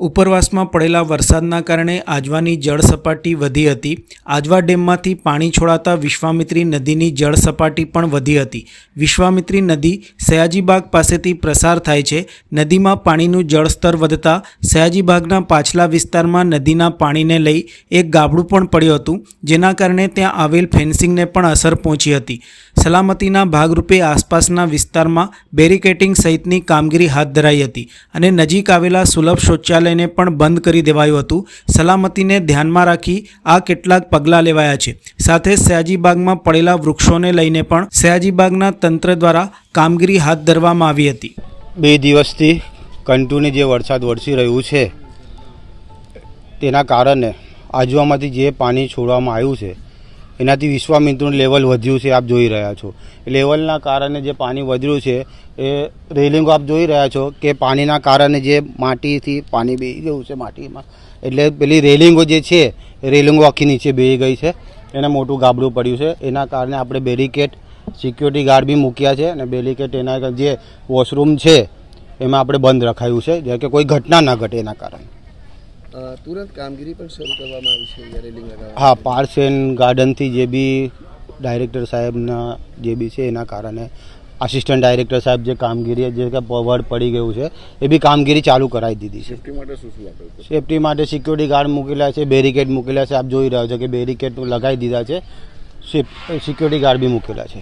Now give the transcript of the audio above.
ઉપરવાસમાં પડેલા વરસાદના કારણે આજવાની જળ સપાટી વધી હતી. આજવા ડેમમાંથી પાણી છોડાતા વિશ્વામિત્રી નદીની જળ સપાટી પણ વધી હતી. વિશ્વામિત્રી નદી સયાજીબાગ પાસેથી પ્રસાર થાય છે. નદીમાં પાણીનું જળસ્તર વધતા સયાજીબાગના પાછલા વિસ્તારમાં નદીના પાણીને લઈ એક ગાબડું પણ પડ્યું હતું, જેના કારણે ત્યાં આવેલ ફેન્સિંગને પણ અસર પહોંચી હતી. સલામતીના ભાગરૂપે આસપાસના વિસ્તારમાં બેરિકેટિંગ સહિતની કામગીરી હાથ ધરાઈ હતી અને નજીક આવેલા સુલભ શૌચાલયને પણ બંધ કરી દેવાયું હતું. સલામતીને ધ્યાનમાં રાખી આ કેટલાક પગલાં લેવાયા છે. સાથે સયાજીબાગમાં પડેલા વૃક્ષોને લઈને પણ સયાજીબાગના તંત્ર દ્વારા કામગીરી હાથ ધરવામાં આવી હતી. બે દિવસથી કંટુની જે વરસાદ વરસી રહ્યું છે, તેના કારણે આજુબાજુમાંથી જે પાણી છોડવામાં આવ્યું છે એનાથી વિશ્વામિત્રનું લેવલ વધ્યું છે, આપ જોઈ રહ્યા છો. લેવલના કારણે જે પાણી વધ્યું છે, એ રેલિંગો આપ જોઈ રહ્યા છો કે પાણીના કારણે જે માટીથી પાણી બેહી ગયું છે માટીમાં. એટલે પેલી રેલિંગો જે છે, એ રેલિંગો આખી નીચે બેહી ગઈ છે. એને મોટું ગાબડું પડ્યું છે. એના કારણે આપણે બેરિકેડ સિક્યુરિટી ગાર્ડ બી મૂક્યા છે અને બેરિકેડ એના જે વોશરૂમ છે, એમાં આપણે બંધ રખાયું છે. જેમ કે કોઈ ઘટના ના ઘટે એના કારણે. તુરંત કામગીરી પણ શરૂ કરવામાં આવી છે અહીંયા રેલિંગ લગાવવા હા પાર્ક્સ એન્ડ ગાર્ડનથી જે બી ડાયરેક્ટર સાહેબના જે બી છે એના કારણે આસિસ્ટન્ટ ડાયરેક્ટર સાહેબ જે કામગીરી જે કે પવડ પડી ગયું છે એ બી કામગીરી ચાલુ કરાવી દીધી છે. સેફટી માટે શું શું આપ્યું સેફટી માટે સિક્યુરિટી ગાર્ડ મૂકેલા છે બેરિકેડ મૂકેલા છે આપ જોઈ રહ્યા છો કે બેરિકેડ લગાવી દીધા છે સિક્યુરિટી ગાર્ડ બી મૂકેલા છે.